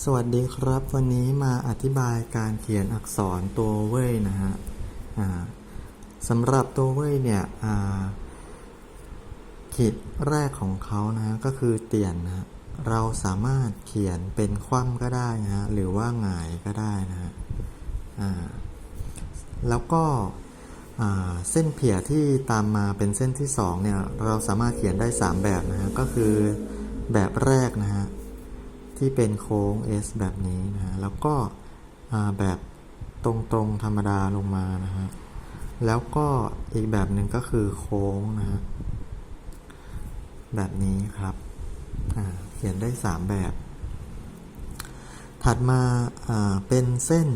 สวัสดีครับ วันนี้มาอธิบายการเขียนอักษรตัวเว่ยนะฮะสำหรับตัวเว่ยเนี่ยขีดแรกของเขานะฮะก็คือเตียนนะฮะเราสามารถเขียนเป็นคว่ำก็ได้นะฮะหรือว่าหงายก็ได้นะฮะแล้วก็เส้นเผียที่ตามมาเป็นเส้นที่สองเนี่ยเราสามารถเขียนได้ 3 แบบนะฮะก็คือแบบแรกนะฮะ ที่เป็นโค้ง S แบบนี้นะฮะแล้วก็แบบตรงๆธรรมดาลงมานะฮะแล้วก็อีกแบบหนึ่งก็คือโค้งนะฮะแบบนี้ครับเขียนได้ 3 แบบ ถัดมาาเป็นเส้น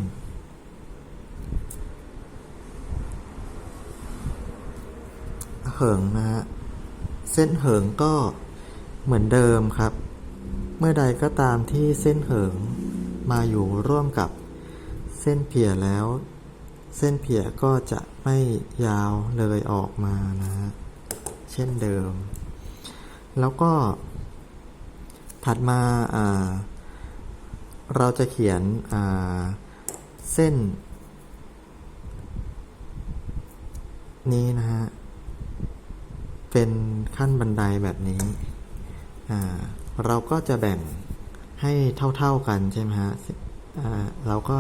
เหิงนะฮะเส้นเหิงก็เหมือนเดิมครับ เมื่อใดก็ตามที่เส้นเหิงมาอยู่ร่วมกับเส้นเผียแล้ว เส้นเผียก็จะไม่ยาวเลยออกมานะฮะเช่นเดิม แล้วก็ ถัดมาาเราจะเขียนเส้น นี้นะฮะ เป็นขั้นบันไดแบบนี้อ่า เราก็จะแบ่งให้เท่าๆกันใช่ไหมฮะเราก็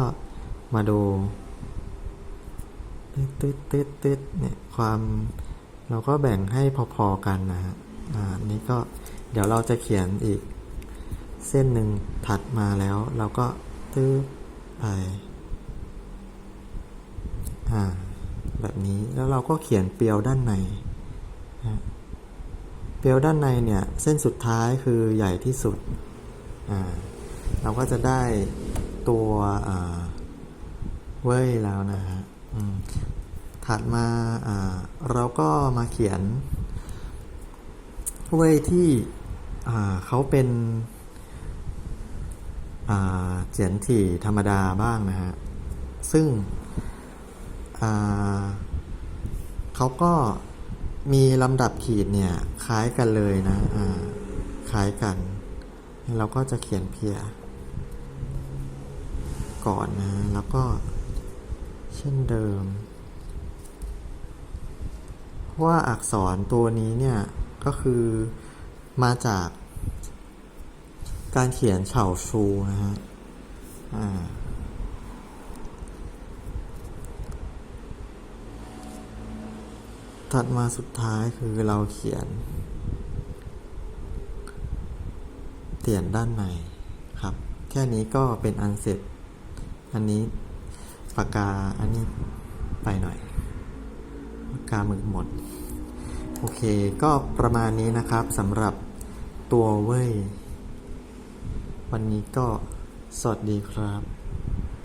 มาดูตึ๊ดตึ๊ดตึ๊ดเนี่ยความเราก็แบ่งให้พอๆกันนะฮะอ่านี่ก็เดี๋ยวเราจะเขียนอีก เส้นหนึ่งถัดมาแล้ว เราก็ตึ๊ดไปอ่าแบบนี้แล้วเราก็เขียนเปียวด้านในนะ เปรียวด้านในเนี่ยเส้นสุดท้ายคือใหญ่ที่สุด เราก็จะได้ตัวเว้ยแล้วนะฮะถัดมาาเราก็มาเขียนเว้ยที่เขาเป็นเขียนถี่ธรรมดาบ้างนะฮะ ซึ่งเขาก็ มีลำดับขีดเนี่ยคล้ายกันเลยนะอ่าคล้ายกัน เราก็จะเขียนเพีย ก่อนนะ แล้วก็เช่นเดิม ว่าอักษรตัวนี้เนี่ยก็คือมาจากการเขียนเฉาชูนะฮะอ่า ถัดมาสุดท้ายคือเราเขียนเตียนด้านในครับ แค่นี้ก็เป็นอันเสร็จ อันนี้ปากกาอันนี้ไปหน่อยปากกาหมึกหมด โอเค ก็ประมาณนี้นะครับสำหรับตัวเว้ย วันนี้ก็สวัสดีครับ